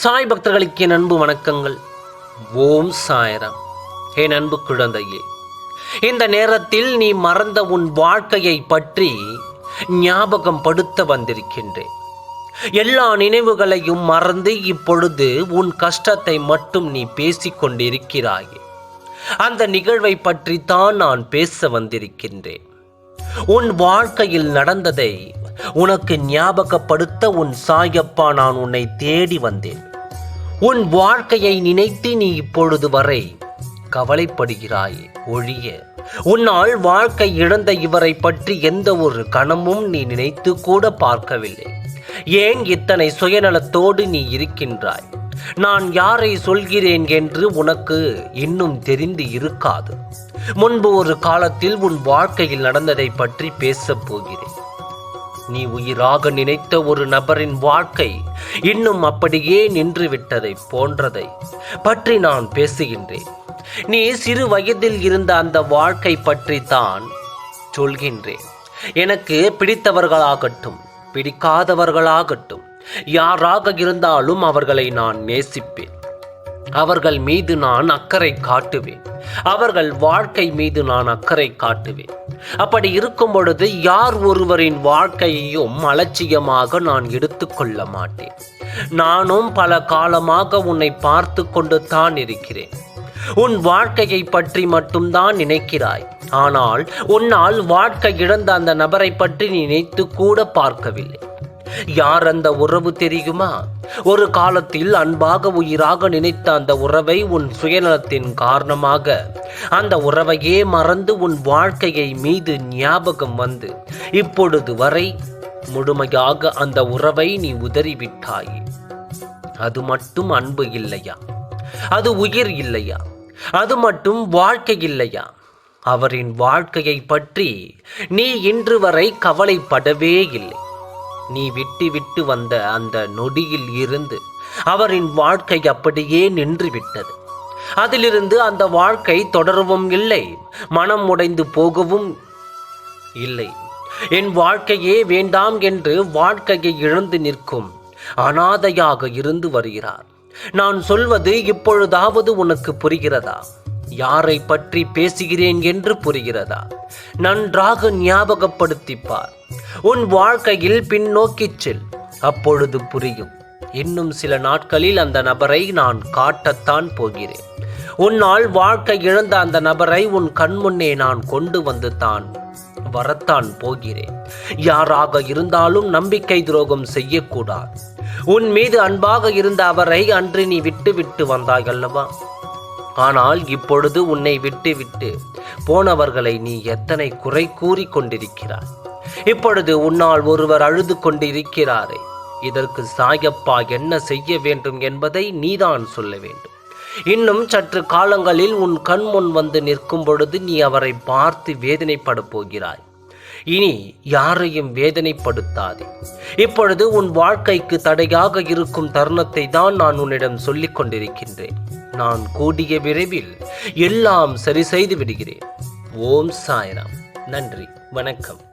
சாய் பக்தர்களுக்கு என் அன்பு வணக்கங்கள். ஓம் சாயராம். என் அன்பு குழந்தையே இந்த நேரத்தில் நீ மறந்த உன் வாழ்க்கையை பற்றி ஞாபகம் படுத்த வந்திருக்கின்றேன். எல்லா நினைவுகளையும் மறந்து இப்பொழுது உன் கஷ்டத்தை மட்டும் நீ பேசிக்கொண்டிருக்கிறாயே அந்த நிகழ்வை பற்றி தான் நான் பேச வந்திருக்கின்றேன். உன் வாழ்க்கையில் நடந்ததை உனக்கு ஞாபகப்படுத்த உன் சாயப்பா நான் உன்னை தேடி வந்தேன். உன் வாழ்க்கையை நினைத்து நீ இப்பொழுது வரை கவலைப்படுகிறாய் ஒழிய உன்னால் வாழ்க்கை இழந்த இவரை பற்றி எந்த ஒரு கணமும் நீ நினைத்து கூட பார்க்கவில்லை. ஏன் இத்தனை சுயநலத்தோடு நீ இருக்கின்றாய்? நான் யாரை சொல்கிறேன் என்று உனக்கு இன்னும் தெரிந்து இருக்காது. முன்பு ஒரு காலத்தில் உன் வாழ்க்கையில் நடந்ததை பற்றி பேசப் போகிறேன். நீ உயிராக நினைத்த ஒரு நபரின் வாழ்க்கை இன்னும் அப்படியே நின்றுவிட்டதை போன்றதை பற்றி நான் பேசுகின்றேன். நீ சிறு வயதில் இருந்த அந்த வாழ்க்கை பற்றி தான் சொல்கின்றேன். எனக்கு பிடித்தவர்களாகட்டும் பிடிக்காதவர்களாகட்டும் யாராக இருந்தாலும் அவர்களை நான் நேசிப்பேன். அவர்கள் மீது நான் அக்கறை காட்டுவேன். அவர்கள் வாழ்க்கை மீது நான் அக்கறை காட்டுவேன். அப்படி இருக்கும் பொழுது யார் ஒருவரின் வாழ்க்கையையும் அலட்சியமாக நான் எடுத்துக்கொள்ள மாட்டேன். நானும் பல காலமாக உன்னை பார்த்து கொண்டு தான் இருக்கிறேன். உன் வாழ்க்கையை பற்றி மட்டும்தான் நினைக்கிறாய். ஆனால் உன்னால் வாழ்க்கை இழந்த அந்த நபரை பற்றி நினைத்து கூட பார்க்கவில்லை. யார் அந்த உறவு தெரியுமா? ஒரு காலத்தில் அன்பாக உயிராக நினைத்த அந்த உறவை உன் சுயநலத்தின் காரணமாக அந்த உறவையே மறந்து உன் வாழ்க்கையை மீது ஞாபகம் வந்து இப்பொழுது வரை முழுமையாக அந்த உறவை நீ உதறிவிட்டாய். அது மட்டும் அன்பு இல்லையா? அது உயிர் இல்லையா? அது மட்டும் வாழ்க்கை இல்லையா? அவரின் வாழ்க்கையை பற்றி நீ இன்று வரை கவலைப்படவே இல்லை. நீ விட்டு விட்டு வந்த அந்த நொடியில் இருந்து அவரின் வாழ்க்கை அப்படியே நின்று விட்டது அதிலிருந்து அந்த வாழ்க்கை தொடரவும் இல்லை மனம் உடைந்து போகவும் இல்லை. என் வாழ்க்கையே வேண்டாம் என்று வாழ்க்கையை இழந்து நிற்கும் அனாதையாக இருந்து வருகிறார். நான் சொல்வது இப்பொழுதாவது உனக்கு புரிகிறதா? யாரை பற்றி பேசுகிறேன் என்று புரிகிறதா? நன்றாக ஞாபகப்படுத்திப்பார். உன் வாழ்க்கையில் பின்னோக்கிச் செல். அப்பொழுது புரியும். இன்னும் சில நாட்களில் அந்த நபரை நான் காட்டத்தான் போகிறேன். உன்னால் வாழ்க்கை இழந்த அந்த நபரை உன் கண்முன்னே நான் கொண்டு வந்து தான் வரத்தான் போகிறேன். யாராக இருந்தாலும் நம்பிக்கை துரோகம் செய்யக்கூடாது. உன் மீது அன்பாக இருந்த அவரை அன்று நீ விட்டு விட்டு வந்தாய் அல்லவா ஆனால் இப்பொழுது உன்னை விட்டு விட்டு போனவர்களை நீ எத்தனை குறை கூறி கொண்டிருக்கிறாய்? இப்பொழுது உன்னால் ஒருவர் அழுது கொண்டிருக்கிறாரே. இதற்கு சாயப்பா என்ன செய்ய வேண்டும் என்பதை நீதான் சொல்ல வேண்டும். இன்னும் சற்று காலங்களில் உன் கண் முன் வந்து நிற்கும் பொழுது நீ அவரை பார்த்து வேதனைப்பட போகிறாய். இனி யாரையும் வேதனைப்படுத்தாதே. இப்பொழுது உன் வாழ்க்கைக்கு தடையாக இருக்கும் தருணத்தை தான் நான் உன்னிடம் சொல்லிக் கொண்டிருக்கின்றேன். நான் கூடிய விரைவில் எல்லாம் சரி செய்து விடுகிறேன். ஓம் சாய்ராம். நன்றி. வணக்கம்.